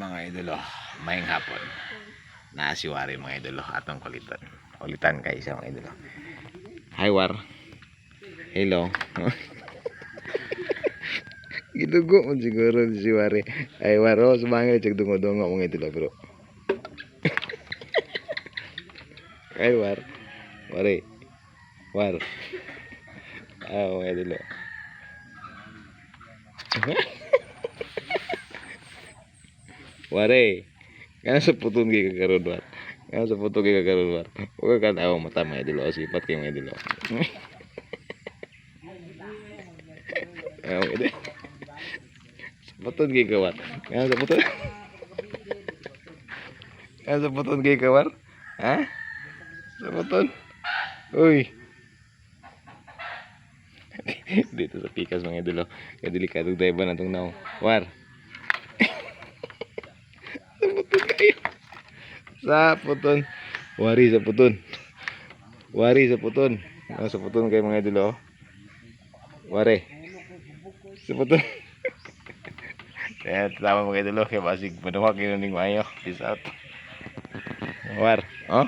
mga idolo, mayang hapon. Naasiwari mga idolo, atong kulitan. Kulitan kay isa mga idolo. Hi War. Hello. Gidugo mo siguro si Wari. Ay War, oh, sumangil cek dungo-dungo mga idolo bro. Ay War. Wari. War. Ah, mga idolo. Ware. Kana sa puton kay kakaroon war. Kana sa puton kay kakaroon war. Huwag ka tao mata mga idolo. Sipat kay idolo. Ayaw ide. Sa puton kay kawar. Kana sa puton. Kana sa puton kay kawar. Ha? Sa puton. Uy. Dito sa pikas mga idolo. Kaya delikado ba na itong now? War. Sa puton kayo. Sa puton. Wari sa puton. Wari sa puton. Ah, sa puton kayo mga idolo. oh. Wari. Sa puton. Kaya tama mga idolo. Kaya basig manuwag yun ning mayo. Peace out. War. Oh?